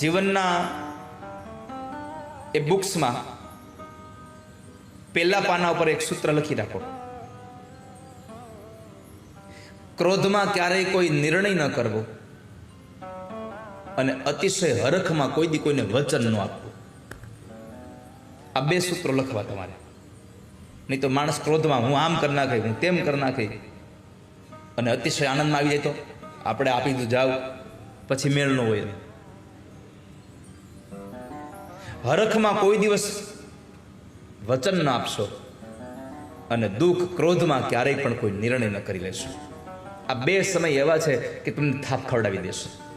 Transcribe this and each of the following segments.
જીવનના એ બુક્સમાં પહેલા પાના ઉપર એક સૂત્ર લખી રાખો. ક્રોધમાં ક્યારેય કોઈ નિર્ણય ન કરવો અને અતિશય હરખમાં કોઈ દી કોઈને વચન ન આપવું. આ બે સૂત્રો લખવા તમારે. નહીં તો માણસ ક્રોધમાં હું આમ કરી નાખે, હું તેમ કરી નાખે અને અતિશય આનંદમાં આવી જાય તો આપણે આપી દીધું જાવ પછી મેળ ન હોય. હરખમાં કોઈ દિવસ વચન ન આપશો અને દુઃખ ક્રોધમાં ક્યારેય પણ કોઈ નિર્ણય ન કરી લેશો. આ બે સમય એવા છે કે તમને થાપ ખવડાવી દેશે.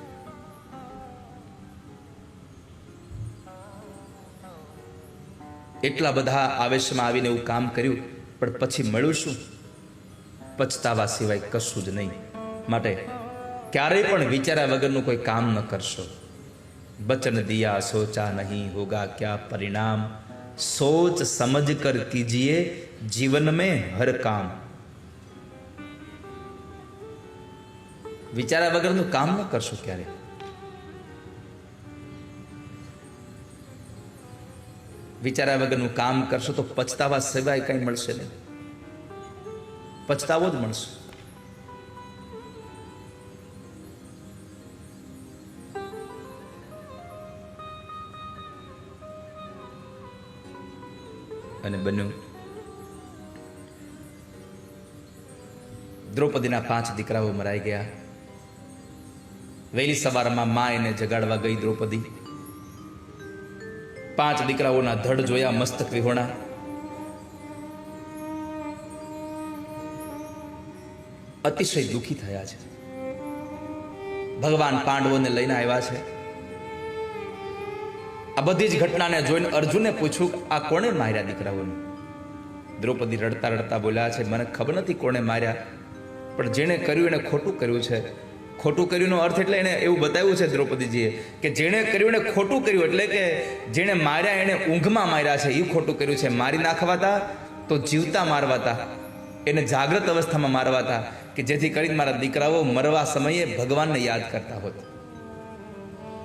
એટલા બધા આવેશમાં આવીને એવું કામ કર્યું, પણ પછી મળ્યું શું? પછતાવા સિવાય કશું જ નહીં. માટે ક્યારેય પણ વિચાર્યા વગરનું કોઈ કામ ન કરશો. બચન દિયા સોચા નહીં હોગા क्या પરિણામ સોચ સમજ કર કીજીએ જીવન में હર કામ વિચાર્યા વગરનું કામ ન કરશો ક્યારે વિચાર્યા વગરનું કામ કરશો તો પછતાવા સિવાય કંઈ મળશે નહીં પછતાવો જ મળશે અને બન્યું. દ્રૌપદીના પાંચ દીકરાઓ મરાઈ ગયા. વહેલી સવારમાં મા એને જગાડવા ગઈ દ્રૌપદી. પાંચ દીકરાઓના ધડ જોયા મસ્તક વિહોણા. અતિશય દુઃખી થયા છે. ભગવાન પાંડવોને લઈને આવ્યા છે. આ બધી જ ઘટનાને જોઈને અર્જુને પૂછ્યું, આ કોણે માર્યા દીકરાઓને? દ્રૌપદી રડતા રડતા બોલ્યા છે, મને ખબર નથી કોણે માર્યા, પણ જેણે કર્યું એણે ખોટું કર્યું છે. ખોટું કર્યુંનો અર્થ એટલે એણે એવું બતાવ્યું છે દ્રૌપદીજીએ કે જેણે કર્યું એણે ખોટું કર્યું એટલે કે જેણે માર્યા એણે ઊંઘમાં માર્યા છે એ ખોટું કર્યું છે. મારી નાખવાતા તો જીવતા મારવાતા, એને જાગ્રત અવસ્થામાં મારવાતા કે જેથી કરીને મારા દીકરાઓ મરવા સમયે ભગવાનને યાદ કરતા હોત.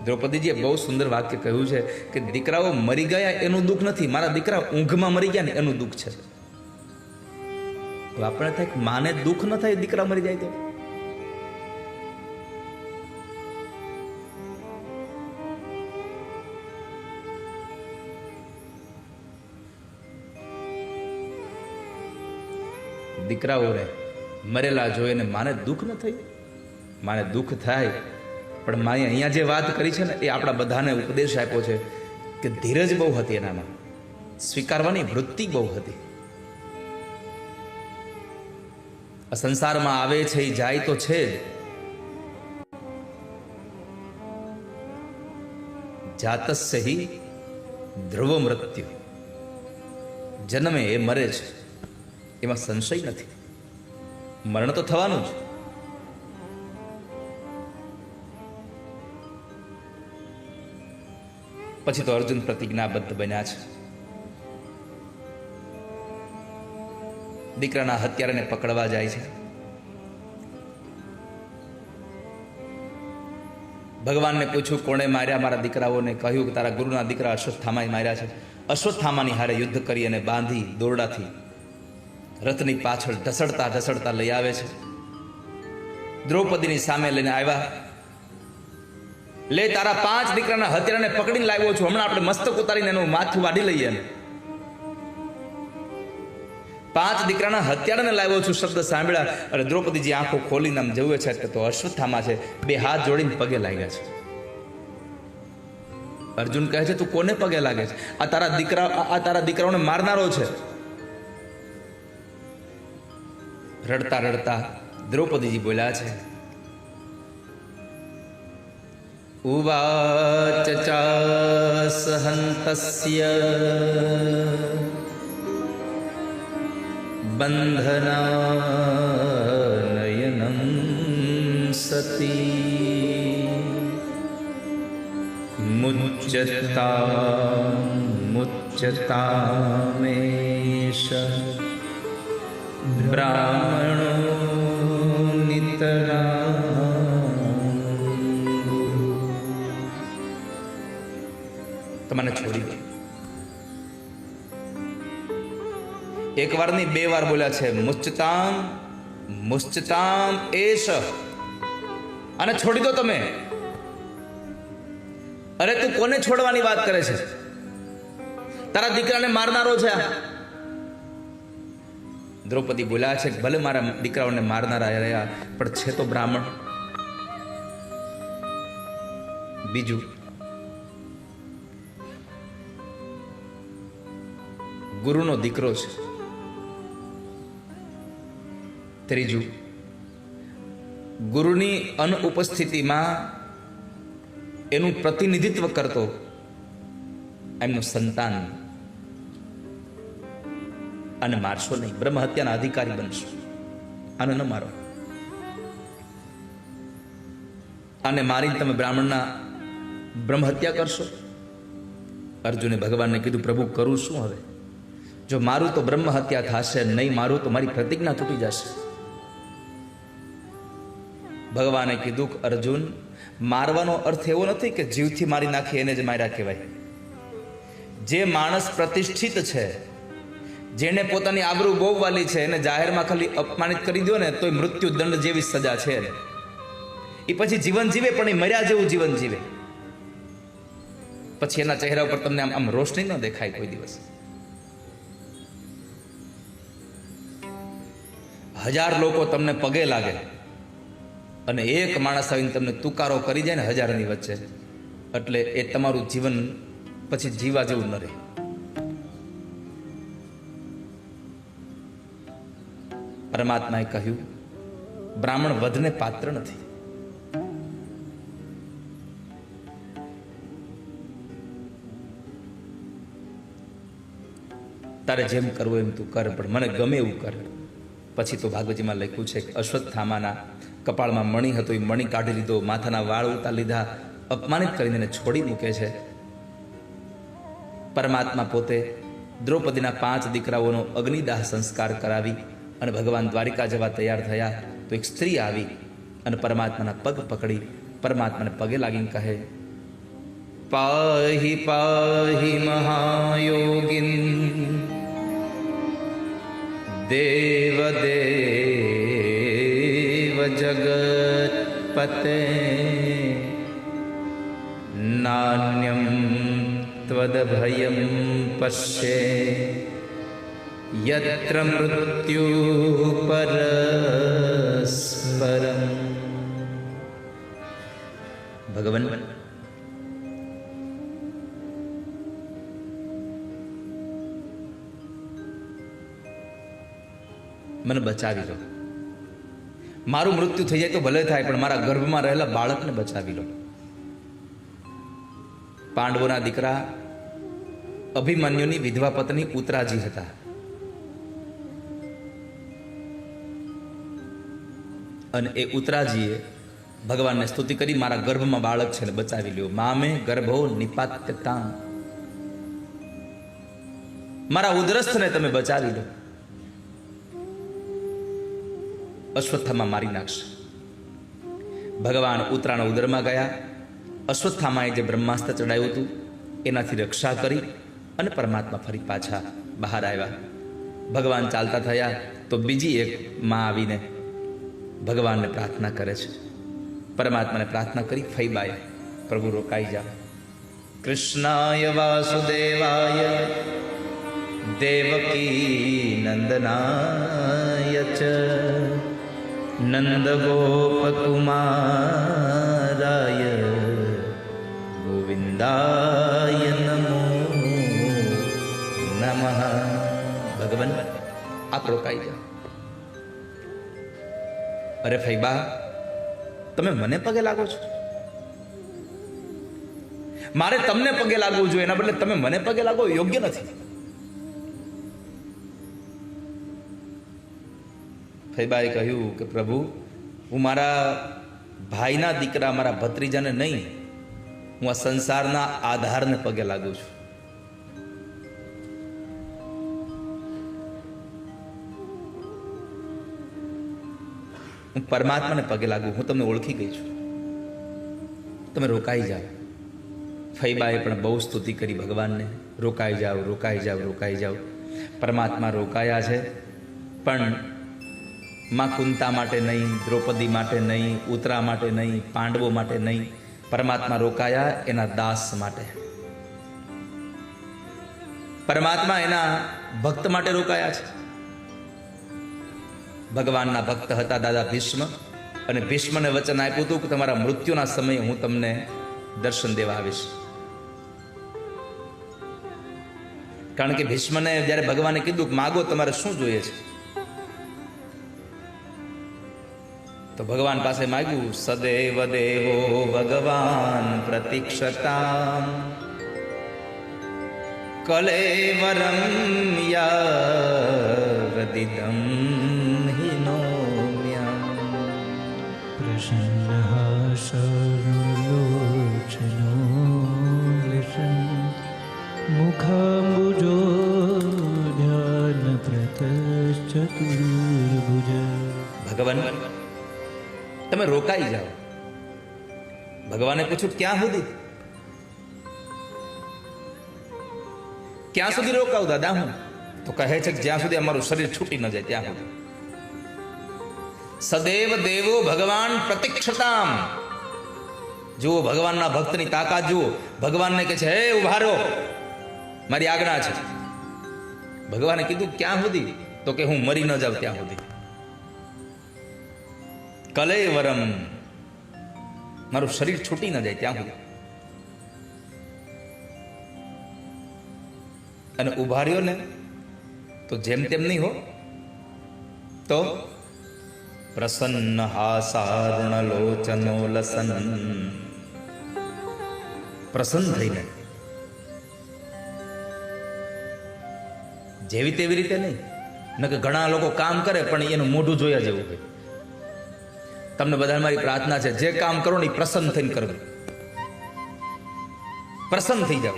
દ્રૌપદીજીએ બહુ સુંદર વાક્ય કહ્યું છે કે દીકરાઓ મરી ગયા એનું દુઃખ નથી, મારા દીકરા ઊંઘમાં મરી ગયા ને એનું દુઃખ છે. આપણે થાય માને દુઃખ ન થાય દીકરા મરી જાય તો? દીકરાઓ રે, મરેલા જોઈને માને દુઃખ ન થયું? માને દુઃખ થાય પણ માએ અહીંયા જે વાત કરી છે ને, એ આપણા બધાને ઉપદેશ આપ્યો છે કે ધીરજ બહુ હતી એનામાં. સ્વીકારવાની વૃત્તિ બહુ હતી. આ સંસારમાં આવે છે એ જાય તો છે જાતસ્ય હિ ધ્રુવ મૃત્યુ. જન્મે એ મરે છે. એમાં સંશય નથી. મરણ તો થવાનું જ. પછી તો અર્જુન પ્રતિજ્ઞાબદ્ધ બન્યા છે. દીકરાના હત્યારાને પકડવા જાય છે. ભગવાનને પૂછ્યું, કોણે માર્યા મારા દીકરાઓને? કહ્યું કે, તારા ગુરુના દીકરા અશ્વત્થામાએ માર્યા છે. અશ્વત્થામાની હારે યુદ્ધ કરી અને બાંધી દોરડાથી રથની પાછળ ઢસડતા ઢસડતા લઈ આવે છે. દ્રૌપદીની સામે લઈને આવ્યા. લે, તારા પાંચ દીકરાના હત્યારાને પકડીને લાવ્યો છું. હમણાં આપણે મસ્તક ઉતારીને એનું માથું વાઢી લઈએ. પાંચ દીકરાના હત્યારાને લાવ્યો છું, શબ્દ સાંભળ્યા. અને દ્રૌપદીજી, આંખો ખોલીને આમ જવું છે કે તો અશ્વત્થામાં છે. બે હાથ જોડીને પગે લાગ્યા છે. અર્જુન કહે છે, તું કોને પગે લાગે છે? આ તારા દીકરા, આ તારા દીકરાઓને મારનારો છે. રડતા રડતા દ્રૌપદીજી બોલ્યા છે ઉવાચ ચાસહંતસ્ય બંધનાનયનં સતી મુચ્યતા મુચ્યતામેશ બ્રાહ્મણો નિતરા તમને છોડી દો. એક વાર નહીં બે વાર બોલ્યા છે મુચ્ચતામ મુચ્ચતામ એશ અને છોડી દો તમે. અરે તું કોને છોડવાની વાત કરે છે? તારા દીકરાને મારનારો છે દ્રૌપદી બોલ્યા છે, ભલે મારા દીકરાઓને મારનારા રહ્યા, પણ છે તો બ્રાહ્મણ. બીજું ગુરુનો દીકરો છે. ત્રીજું, ગુરુની અનુપસ્થિતિમાં એનું પ્રતિનિધિત્વ કરતો એમનું સંતાન અને મારશો નહીં. બ્રહ્મ હત્યાના અધિકારી બનશો. આને ન મારો. અને મારીને તમે બ્રાહ્મણના બ્રહ્મ હત્યા કરશો? અર્જુને ભગવાનને કીધું, પ્રભુ, કરું શું હવે? જો મારું તો બ્રહ્મ હત્યા થશે નહીં મારું તો મારી પ્રતિજ્ઞા તૂટી જશે. ભગવાને કીધું કે, અર્જુન, મારવાનો અર્થ એવો નથી કે જીવથી મારી નાખી એને જ માર્યા કહેવાય. જે માણસ પ્રતિષ્ઠિત છે, જેને પોતાની આબરૂ બહુ વાલી છે, એને જાહેરમાં ખાલી અપમાનિત કરી દો ને, તોય મૃત્યુ દંડ જેવી સજા છે. એ પછી જીવન જીવે, પણ એ મર્યા જેવું જીવન જીવે. પછી એના ચહેરા ઉપર તમને આમ આમ રોશની ન દેખાય કોઈ દિવસ. હજાર લોકો તમને પગે લાગે. અને એક માણસ આવીને તમને તુકારો કરી જાય ને હજારની વચ્ચે, એટલે એ તમારું જીવન પછી જીવા જેવું ન રહે. પરમાત્માએ કહ્યું, બ્રાહ્મણ વધને પાત્ર નથી. તારે જેમ કરવું એમ તું કર, પણ મને ગમે એવું કર. પછી તો ભાગવતીમાં લખ્યું છે કે અશ્વત્થામાના કપાળમાં મણી હતો, એ મણી કાઢી લીધો, માથાના વાળ ઉતાર લીધા, અપમાનિત કરીને એને છોડી મૂકે છે. પરમાત્મા પોતે દ્રૌપદીના પાંચ દીકરાઓનો અગ્નિદાહ સંસ્કાર કરાવી અને ભગવાન દ્વારિકા જવા તૈયાર થયા, તો એક સ્ત્રી આવી અને પરમાત્માના પગ પકડી, પરમાત્માને પગે લાગીને કહે, પાહી પાહી મહાયોગિન દેવ દેવ જગત્પતે નાન્યમ ત્વદભયમ પશ્યે યત્ર મૃત્યુ પરસ્પરમ ભગવાન મને બચાવી લો. મારું મૃત્યુ થઈ જાય તો ભલે થાય, પણ મારા ગર્ભમાં રહેલા બાળકને બચાવી લો. પાંડવોના દીકરા અભિમન્યુની વિધવા પત્ની ઉતરાજી હતા. અને એ ઉતરાજીએ ભગવાનને સ્તુતિ કરી, મારા ગર્ભમાં બાળક છે ને બચાવી લ્યો. મામે ગર્ભો નિપાત્યતા મારા ઉદરસ્થને તમે બચાવી લો. અશ્વત્થામાં મારી નાખશે. ભગવાન ઉત્તરાયણ ઉદરમાં ગયા. અશ્વત્થામાએ જે બ્રહ્માસ્ત્ર ચડાવ્યું હતું, એનાથી રક્ષા કરી અને પરમાત્મા ફરી પાછા બહાર આવ્યા. ભગવાન ચાલતા થયા તો બીજી એક માં આવીને ભગવાનને પ્રાર્થના કરે છે. પરમાત્માને પ્રાર્થના કરી ફૈબાય પ્રભુ રોકાઈ જા. કૃષ્ણાય વાસુદેવાય, દેવકી નંદનાય ચ. નંદગોપકુમારાય ગોવિંદાય નમો નમઃ ભગવાન આપ રોકાઈ જાઓ અરે ફૈબા તમે મને પગે લાગો છો મારે તમને પગે લાગવું જોઈએ એના બદલે તમે મને પગે લાગો યોગ્ય નથી ફૈબાએ કહ્યું કે પ્રભુ, હું મારા ભાઈના દીકરા, મારા ભત્રીજાને નહીં, હું આ સંસારના આધારને પગે લાગુ છું. હું પરમાત્માને પગે લાગુ, હું તમને ઓળખી ગઈ છું. તમે રોકાઈ જાઓ. ફૈબાએ પણ બહુ સ્તુતિ કરી ભગવાનને. રોકાઈ જાઓ રોકાઈ જાઓ રોકાઈ જાઓ. પરમાત્મા રોકાયા છે, પણ માં કુંતા માટે નહીં, દ્રૌપદી માટે નહીં, ઉતરા માટે નહીં, પાંડવો માટે નહીં, પરમાત્મા રોકાયા એના દાસ માટે. પરમાત્મા એના ભક્ત માટે રોકાયા છે. ભગવાનના ભક્ત હતા દાદા ભીષ્મ અને ભીષ્મને વચન આપ્યું હતું કે તમારા મૃત્યુના સમયે હું તમને દર્શન દેવા આવીશ. કારણ કે ભીષ્મને જ્યારે ભગવાને કીધું કે માગો તમારે શું જોઈએ છે? ભગવાન પાસે માગ્યું સદૈવ દેવો ભગવાન પ્રતીક્ષતા. કલેવરમ યાદિદમ પ્રસન્ન સરુલોચનો મુખાંબુજો ધ્યાન પ્રતશ્ચતુર્ભુજ ભગવાન તમે રોકાઈ જાઓ. ભગવાને પૂછ્યું, ક્યાં સુધી? ક્યાં સુધી રોકાવું દાદા હું? તો કહે છે કે, જ્યાં સુધી અમારું શરીર છૂટી ન જાય, ત્યાં સુધી. સદૈવ દેવો ભગવાન પ્રતિક્ષતામ. જુઓ, ભગવાનના ભક્તની તાકાત જુઓ. ભગવાનને કહે છે, હે, ઉભારો. મારી આજ્ઞા છે. ભગવાને કીધું, ક્યાં સુધી? તો કે, હું મરી ન જાઉં ત્યાં સુધી. કલેવરમ. મારું શરીર છૂટી ન જાય ત્યાં સુધી. અને ઊભા રહ્યો ને તો જેમ તેમ નહીં હો, તો પ્રસન્ન હાસારુણ લોચનો લસન. પ્રસન્ન થઈને. જેવી તેવી રીતે નહીં. ન કે ઘણા લોકો કામ કરે પણ એનું મોઢું જોયા જેવું હોય. તમને બધા મારી પ્રાર્થના છે, જે કામ કરો ને એ પ્રસન્ન થઈને કરવું પ્રસન્ન થઈ જાવ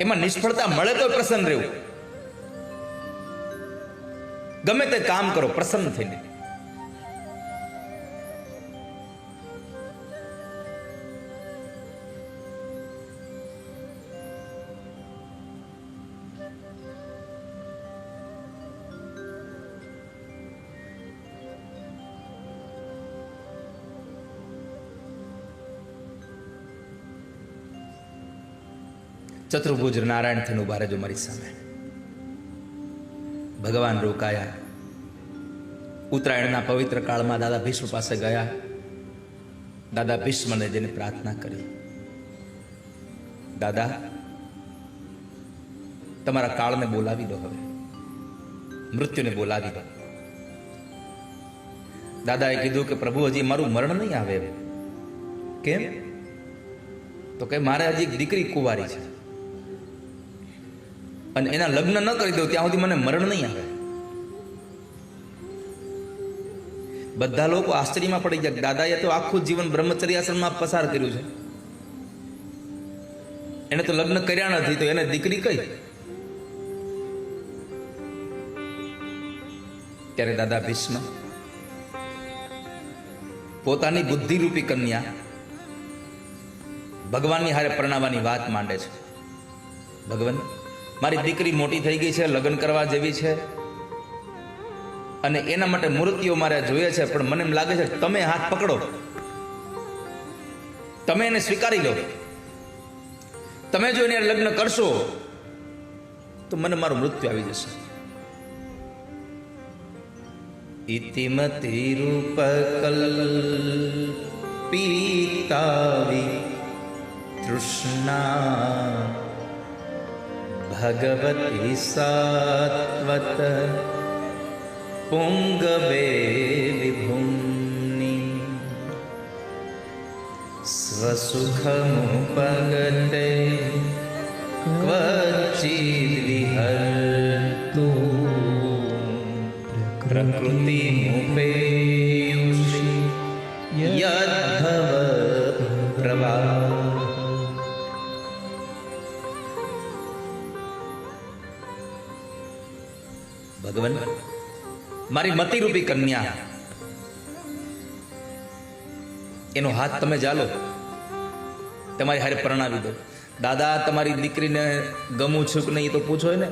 એમાં નિષ્ફળતા મળે તો પ્રસન્ન રહેવું. ગમે તે કામ કરો, પ્રસન્ન થઈને. ચતુર્ભુજ નારાયણ થઈને ઊભા રહેજો મારી સામે. ભગવાન રોકાયા. ઉત્તરાયણના પવિત્ર કાળમાં દાદા ભીષ્મ પાસે ગયા. દાદા ભીષ્મને જેને પ્રાર્થના કરી. દાદા, તમારા કાળને બોલાવી દો હવે. મૃત્યુને બોલાવી દો. દાદાએ કીધું કે, પ્રભુ, હજી મારું મરણ નહીં આવે. કેમ? તો કે મારે હજી એક દીકરી કુંવારી છે. અને એના લગ્ન ન કરી દઉં ત્યાં સુધી મને મરણ નહીં આવે. બધા લોકો આશ્ચર્યમાં પડી ગયા દાદાએ તો આખું જીવન બ્રહ્મચર્ય પસાર કર્યું છે. એને તો લગ્ન કર્યા નથી, તો એને દીકરી કઈ? ત્યારે દાદા ભીષ્મ પોતાની બુદ્ધિરૂપી કન્યા ભગવાનની હારે પરણાવવાની વાત માંડે છે. ભગવાન મારી દીકરી મોટી થઈ ગઈ છે, લગ્ન કરવા જેવી છે. અને એના માટે મૂર્તિઓ મારે જોઈએ છે, પણ મને એમ લાગે છે, તમે હાથ પકડો. તમે એને સ્વીકારી લો. તમે જો એને લગ્ન કરશો, તો મને મારું મૃત્યુ આવી જશે. ઇતિમતી રૂપકલ્પિતાવી તૃષ્ણા ભગવતી સાત્વત પુંગવે વિભુમ્ની સ્વસુખમુપગતે ક્વચિદ વિહર્તુ ભગવાન મારી મતિરૂપી કન્યા. એનો હાથ તમે જાલો. તમારી હારે પ્રણાવી દો. દાદા, તમારી દીકરીને ગમું છું કે નહીં તો પૂછો ને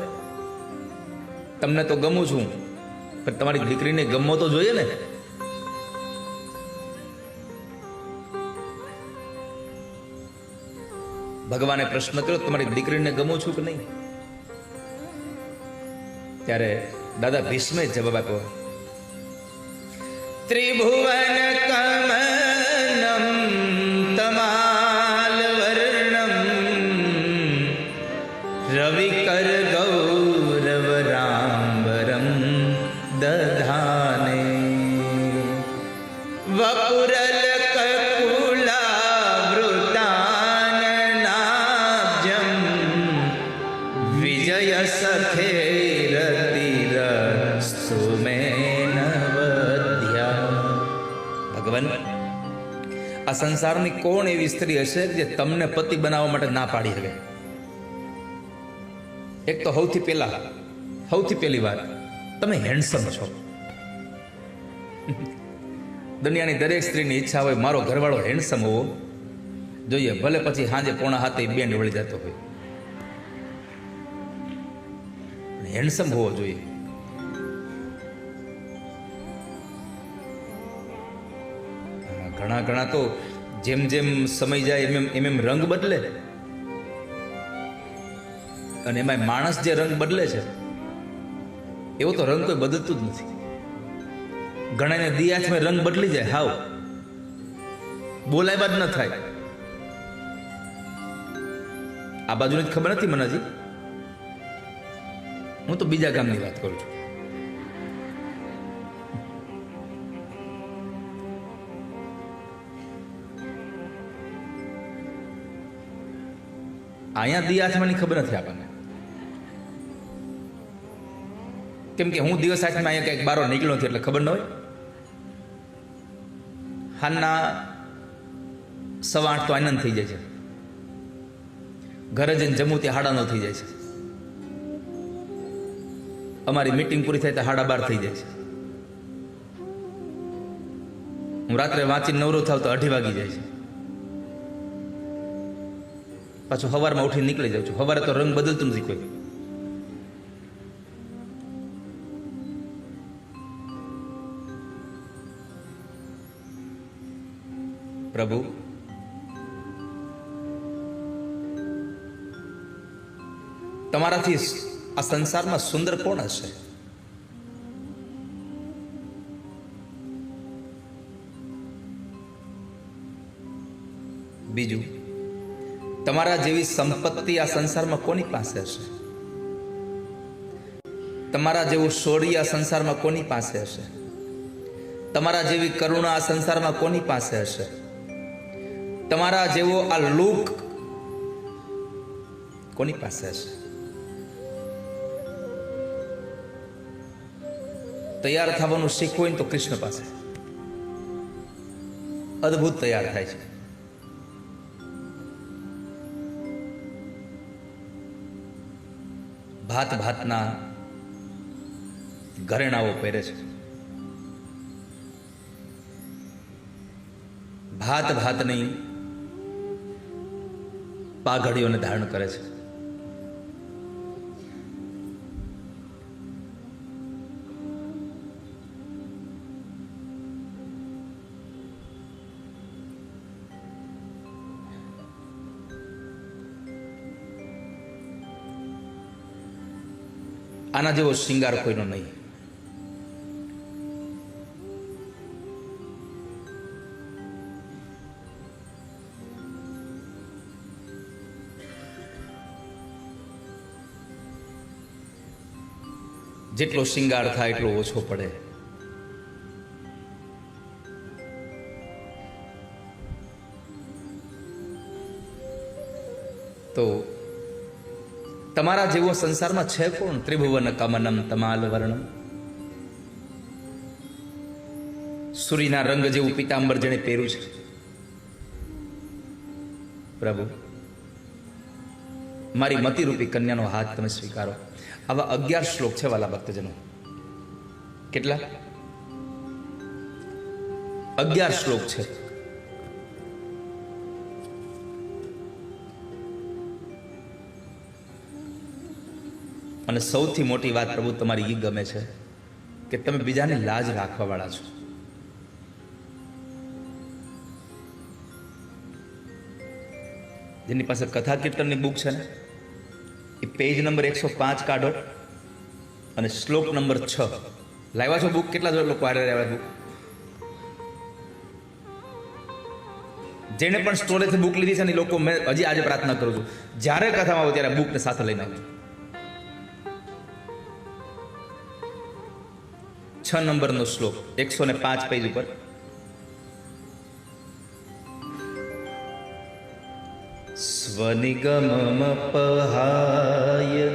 તમને તો ગમું છું, પણ તમારી દીકરીને ગમવો તો જોઈએ ને. ભગવાને પ્રશ્ન કર્યો, તમારી દીકરીને ગમું છું કે નહીં? ત્યારે દાદા ભીષ્મે જવાબ આપ્યો ત્રિભુવન આ સંસારની કોણ એવી સ્ત્રી હશે જે તમને પતિ બનાવવા માટે ના પાડી શકે? એક તો સૌથી પહેલા, સૌથી પહેલી વાત, તમે હેન્ડસમ છો. દુનિયાની દરેક સ્ત્રીની ઈચ્છા હોય મારો ઘરવાળો હેન્ડસમ હોવો જોઈએ, ભલે પછી સાંજે પોણા હાથે બેન્ડ વળી જતો હોય. હેન્ડસમ હોવો જોઈએ. ઘણા ઘણા તો જેમ જેમ સમય જાય, એમ એમ એમ એમ રંગ બદલે. અને એમાં માણસ જે રંગ બદલે છે, એવો તો રંગ કોઈ બદલતું જ નથી. ઘણાને દિયાથમાં રંગ બદલી જાય, હાવ. બોલાય બાદ ન થાય. આ બાજુની ખબર નથી મને હું તો બીજા ગામની વાત કરું છું. અહીંયા દિયાચમાંની ખબર નથી આપણને. કેમ કે હું દિવસ આઠમાં અહીંયા કંઈક બારો નીકળ્યો નથી એટલે ખબર ન હોય. હાલના સવા આઠ તો આનંદ થઈ જાય છે. ઘરે જઈને જમવું ત્યાં હાડાનો થઈ જાય છે. અમારી મીટિંગ પૂરી થાય તો હાડા બાર થઈ જાય છે. હું રાત્રે વાંચીને નવરો થાવ તો અઢી વાગી જાય છે. પાછું હવારમાં ઉઠીને નીકળી જાઉં છું. હવારે તો રંગ બદલતું નથી કોઈ. પ્રભુ, તમારાથી આ સંસારમાં સુંદર કોણ હશે? બીજું? તમારા જેવી સંપત્તિ આ સંસારમાં કોની પાસે હશે? તમારા જેવું શૌર્ય આ સંસારમાં કોની પાસે હશે? તમારા જેવી કરુણા આ સંસારમાં કોની પાસે હશે? તમારા જેવો આ લુક કોની પાસે હશે? તૈયાર થવાનું શીખવું હોય ને તો કૃષ્ણ પાસે. અદ્ભુત તૈયાર થાય છે. ભાત ભાતના ઘરેણાઓ પહેરે છે. ભાત ભાતની પાઘડીઓને ધારણ કરે છે. આના જેવો શિંગાર કોઈનો નહીં. જેટલો શિંગાર થાય એટલો ઓછો પડે. તમારા જેવો સંસારમાં છે કોણ? ત્રિભુવન કમનમ તમાલ વર્ણમ. સૂર્યના રંગ જેવું પિતાંબર જેણે પહેર્યું છે. પ્રભુ, મારી મતિરૂપી કન્યાનો હાથ તમે સ્વીકારો. આવા અગિયાર શ્લોક છે વાલા ભક્તજનો. કેટલા? અગિયાર શ્લોક છે. અને સૌથી મોટી વાત પ્રભુ તમારી એ ગમે છે કે તમે બીજાને લાજ રાખવાવાળા છો. જેની પાસે કથા કીર્તનની બુક છે ને, એ પેજ નંબર એકસો પાંચ કાઢો અને શ્લોક નંબર છ. લાવ્યા છો બુક? કેટલા જોડે લોકો હારે આવ્યા બુક જેને પણ સ્ટોરેજથી બુક લીધી છે ને લોકો મેં હજી આજે પ્રાર્થના કરું છું. જ્યારે કથામાં આવું ત્યારે બુકને સાથે લઈને આવું છ નંબરનો શ્લોક એકસો ને પાંચ પેજ ઉપર. સ્વનિગમપહાય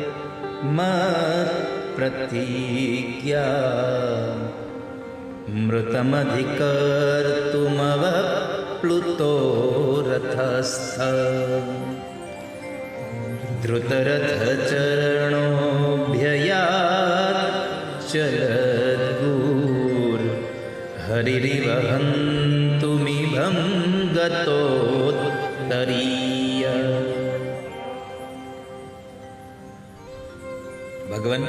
મત પ્રતિજ્ઞા મૃતમધિકર્તુમવપ્લુતો રથસ્થ ધૃતરથચરણોભ્યયાत् ચલદ્ગુર રિવહન્તુમિભં ગતોત્તરીય ભગવાન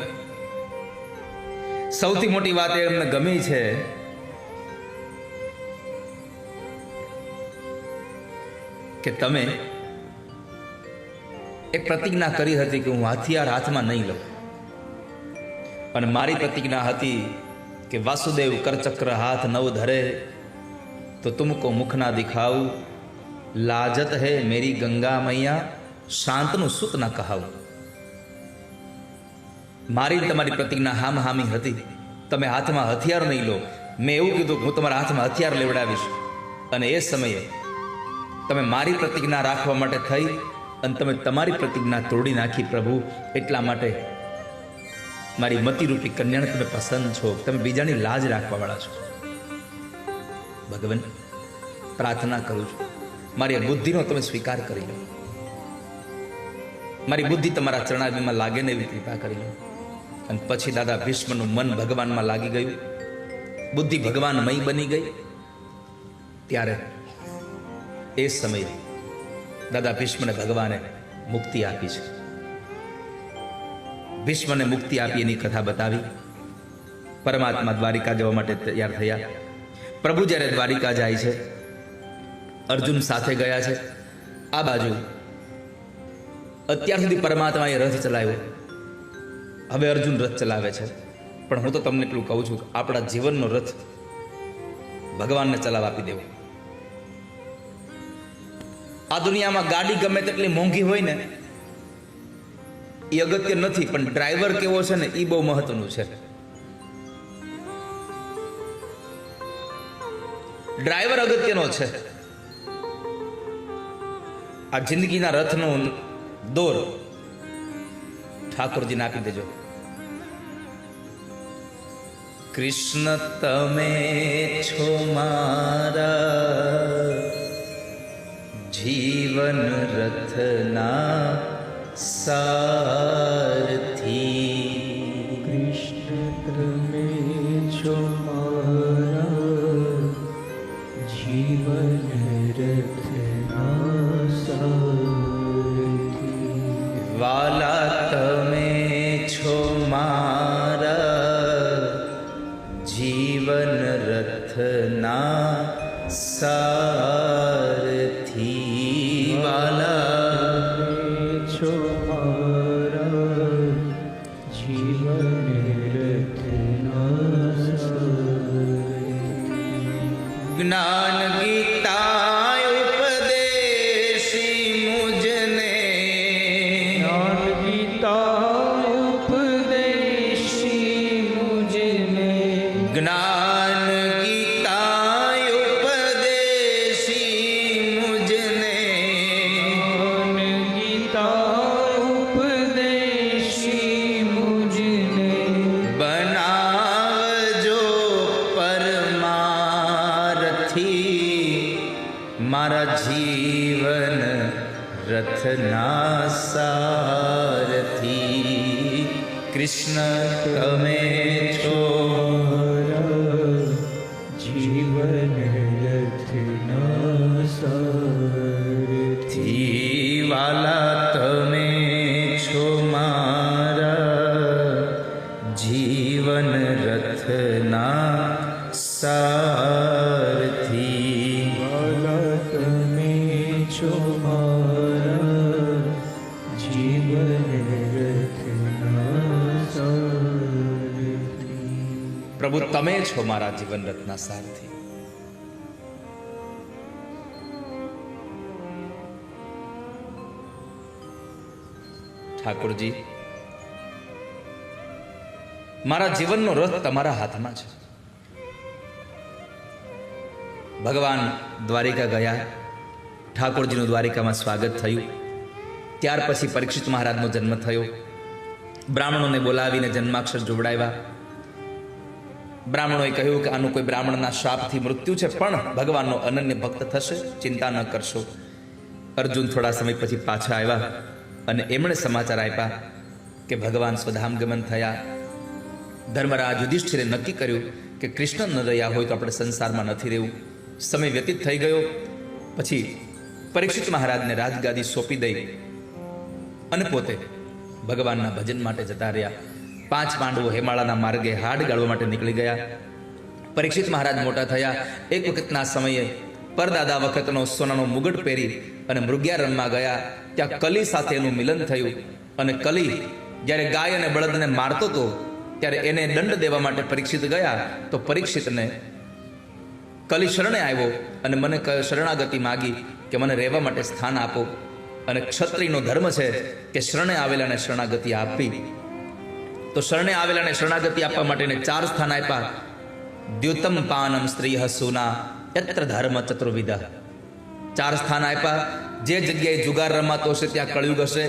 સૌથી મોટી વાત એ ગમી છે કે તમે એક પ્રતિજ્ઞા કરી હતી કે હું હથિયાર હાથમાં નહીં લઉં. અને મારી પ્રતિજ્ઞા હતી કે વાસુદેવ કરચક્ર હાથ નવ ધરે, તો તુમકો મુખ ના દિખાવું લાજત હે મેરી ગંગા મૈયા, શાંતનું સુત ના કહાવું મારી તમારી પ્રતિજ્ઞા હામ હામી હતી. તમે હાથમાં હથિયાર નહીં લો. મેં એવું કીધું હું તમારા હાથમાં હથિયાર લેવડાવીશ. અને એ સમયે તમે મારી પ્રતિજ્ઞા રાખવા માટે થઈ અને તમે તમારી પ્રતિજ્ઞા તોડી નાખી પ્રભુ. એટલા માટે મારી મતિરૂપી કન્યાને તમે પસંદ છો. તમે બીજાની લાજ રાખવાવાળા છો. ભગવાન, પ્રાર્થના કરું છું. મારી બુદ્ધિનો તમે સ્વીકાર કરી લો. મારી બુદ્ધિ તમારા ચરણાવીમાં લાગે ને એવી કૃપા કરી લો. અને પછી દાદા ભીષ્મનું મન ભગવાનમાં લાગી ગયું. બુદ્ધિ ભગવાનમય બની ગઈ. ત્યારે એ સમયે દાદા ભીષ્મને ભગવાને મુક્તિ આપી છે. ભીષ્મને મુક્તિ આપી એની કથા બતાવી. પરમાત્મા દ્વારિકા જવા માટે તૈયાર થયા. પ્રભુ જ્યારે દ્વારિકા જાય છે, અર્જુન સાથે ગયા છે. આ બાજુ અત્યાર સુધી પરમાત્માએ રથ ચલાવ્યો. હવે અર્જુન રથ ચલાવે છે. પણ હું તો તમને એટલું કહું છું કે આપણા જીવનનો રથ ભગવાનને ચલાવ આપી દેવો. આ દુનિયામાં ગાડી ગમે તેટલી મોંઘી હોય ને એ અગત્ય નથી, પણ ડ્રાઈવર કેવો છે ને એ બહુ મહત્વનું છે. ડ્રાઈવર અગત્યનો છે. આ જિંદગીના રથનો દોર ઠાકોરજીને આપી દેજો. કૃષ્ણ તમે છો મારા જીવન રથના સારથી ज्ञान પ્રભુ, તમે છો મારા જીવન રત્ના સારથી. ઠાકોરજી, મારા જીવનનો રથ તમારા હાથમાં છે. ભગવાન દ્વારિકા ગયા, ઠાકોરજીનું દ્વારિકામાં સ્વાગત થયું. ત્યાર પછી પરીક્ષિત મહારાજનો જન્મ થયો. બ્રાહ્મણોને બોલાવીને જન્માક્ષર જોવડાવ્યા. બ્રાહ્મણોએ કહ્યું કે આનું કોઈ બ્રાહ્મણના શાપથી મૃત્યુ છે, પણ ભગવાનનો અનન્ય ભક્ત થશે, ચિંતા ન કરશો. અર્જુન થોડા સમય પછી પાછા આવ્યા અને એમણે સમાચાર આપ્યા કે ભગવાન સ્વધામ ગમન થયા. ધર્મરાજ યુધિષ્ઠિરે નક્કી કર્યું કે કૃષ્ણ ન રહ્યા હોય તો આપણે સંસારમાં નથી રહેવું. સમય વ્યતીત થઈ ગયો. પછી પરીક્ષિત મહારાજને રાજગાદી સોંપી દઈ અને પોતે ભગવાનના ભજન માટે જતા રહ્યા. પાંચ પાંડવો હેમાળાના માર્ગે હાડ ગાળવા માટે નીકળી ગયા. પરીક્ષિત મહારાજ મોટા થયા. એક વખતના સમયે પરદાદા વખતનો સોનાનો મુગટ પહેરી અને મૃગ્યારણમાં ગયા. ત્યાં કલી સાથે એનું મિલન થયું અને કલી જ્યારે ગાય અને બળદને મારતો હતો ત્યારે એને દંડ દેવા માટે પરીક્ષિત ગયા તો પરીક્ષિતને કલી શરણે આવ્યો અને મને શરણાગતિ માગી કે મને રહેવા માટે સ્થાન આપો. અને ક્ષત્રિયનો ધર્મ છે કે શરણે આવેલાને શરણાગતિ આપવી તો શરણે આવેલાને શરણાગતિ આપવા માટેને ચાર સ્થાન આપ્યા. દ્યુતમ પાનમ સ્ત્રી હસુના યત્ર ધર્મ ચતુર્વિધ. ચાર સ્થાન આપ્યા. જે જગ્યાએ જુગાર રમાતો હશે, ત્યાં કળિયુગ હશે.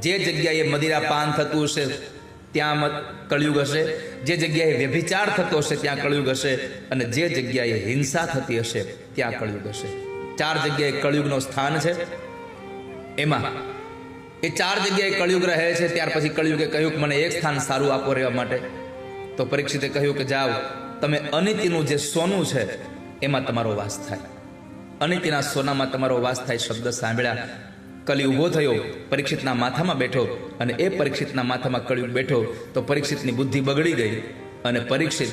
જે જગ્યાએ મદિરા પાન થતું હશે, ત્યાં કળિયુગ હશે. જે જગ્યાએ વ્યભિચાર થતો હશે, ત્યાં કળિયુગ હશે. અને જે જગ્યાએ હિંસા થતી હશે, ત્યાં કળિયુગ હશે. ચાર જગ્યાએ કળિયુગનો સ્થાન છે. એમાં એ ચાર જગ્યાએ કળિયુગ રહે છે, ત્યાર પછી કળિયુગે કહ્યું મને એક સ્થાન સારું આપો રહેવા માટે. તો પરીક્ષિતે કહ્યું કે જાઓ, તમે અનિતિનું જે સોનું છે, એમાં તમારો વાસ થાય. અનિતિના સોનામાં તમારો વાસ થાય શબ્દ સાંભળ્યા. કલી ઊભો થયો, પરીક્ષિતના માથામાં બેઠો અને એ પરીક્ષિતના માથામાં કળિયુગ બેઠો તો પરીક્ષિતની બુદ્ધિ બગડી ગઈ અને પરીક્ષિત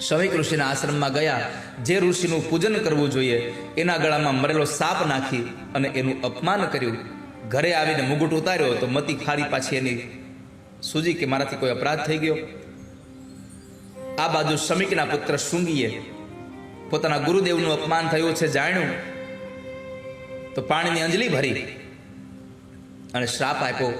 શવિક ઋષિના આશ્રમમાં ગયા. જે ઋષિનું પૂજન કરવું જોઈએ, એના ગળામાં મરેલો સાપ નાખી અને એનું અપમાન કર્યું. ઘરે આવીને મુગુટ ઉતાર્યો તો મતી ખારી પાછી એની સૂજી કે મારાથી કોઈ અપરાધ થઈ ગયો. આ બાજુ શમિકના પુત્ર શૃંગીએ પોતાના ગુરુદેવનું અપમાન થયું છે જાણ્યું. તો પાણીની અંજલી ભરી અને શ્રાપ આપ્યો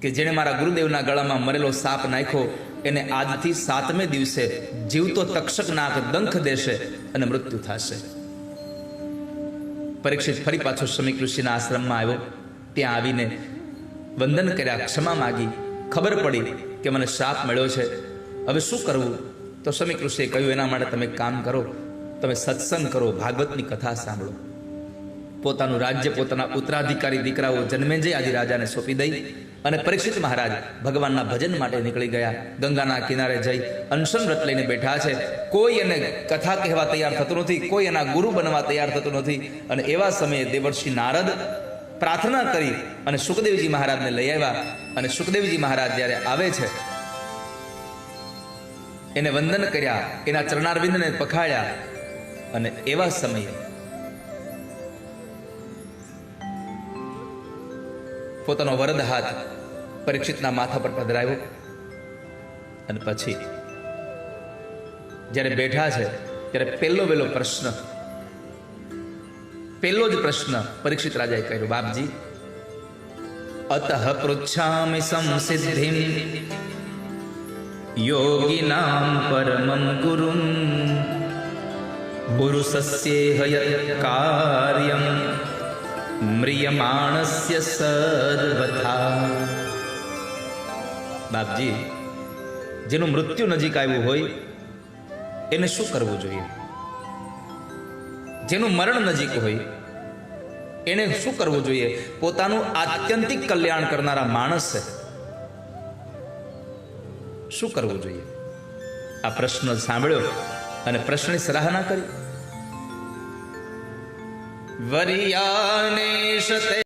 કે જેણે મારા ગુરુદેવના ગળામાં મરેલો સાપ નાખ્યો, એને આજથી સાતમે દિવસે જીવતો તક્ષક નાક દંખ દેશે અને મૃત્યુ થશે. પરીક્ષિત ફરી પાછો શમિક ઋષિના આશ્રમમાં આવ્યો. ત્યાં આવીને વંદન કર્યા, ક્ષમા માગી. ખબર પડી કે મને શ્રાપ મળ્યો છે. હવે શું કરવું? તો શમિક ઋષિએ કહ્યું, એના માટે તમે કામ કરો. તમે સત્સંગ કરો, ભાગવતની કથા સાંભળો. પોતાનું રાજ્ય, પોતાના ઉત્તરાધિકારી દીકરાઓ જન્મેજય આદિ રાજાને સોંપી દઈ અને પરીક્ષિત મહારાજ ભગવાનના ભજન માટે નીકળી ગયા. ગંગાના કિનારે જઈ અનશન વ્રત લઈને બેઠા છે. કોઈ એને કથા કહેવા તૈયાર થતું નથી, કોઈ એના ગુરુ બનવા તૈયાર થતું નથી. અને એવા સમયે દેવર્ષિ નારદ પ્રાર્થના કરી અને સુખદેવજી મહારાજને લઈ આવ્યા. અને સુખદેવજી મહારાજ જ્યારે આવે છે, એને વંદન કર્યા, એના ચરણારવિંદને પખાડ્યા અને એવા સમયે પોતાનો વરદ હાથ પરીક્ષિતના માથા પર પધરાવ્યો. અને પછી જ્યારે બેઠા છે, ત્યારે પહેલો પહેલો પ્રશ્ન પહેલો જ પ્રશ્ન પરીક્ષિત રાજાએ કર્યો. બાપજી, અતઃ પૃચ્છામિ સંસિદ્ધિમ યોગિનામ પરમમ ગુરુમ પુરુષસ્યેહ યત્ કાર્યમ મ્રિયમાણસ્ય સર્વથા. બાપજી, જેનું મૃત્યુ નજીક આવ્યું હોય, એને શું કરવું જોઈએ? જેનું મરણ નજીક હોય, એને શું કરવું જોઈએ? પોતાનું આત્યંતિક કલ્યાણ કરનારા માણસ છે. શું કરવું જોઈએ? આ પ્રશ્ન સાંભળ્યો અને પ્રશ્નની સરાહના કરી. વરિયાનેશ તે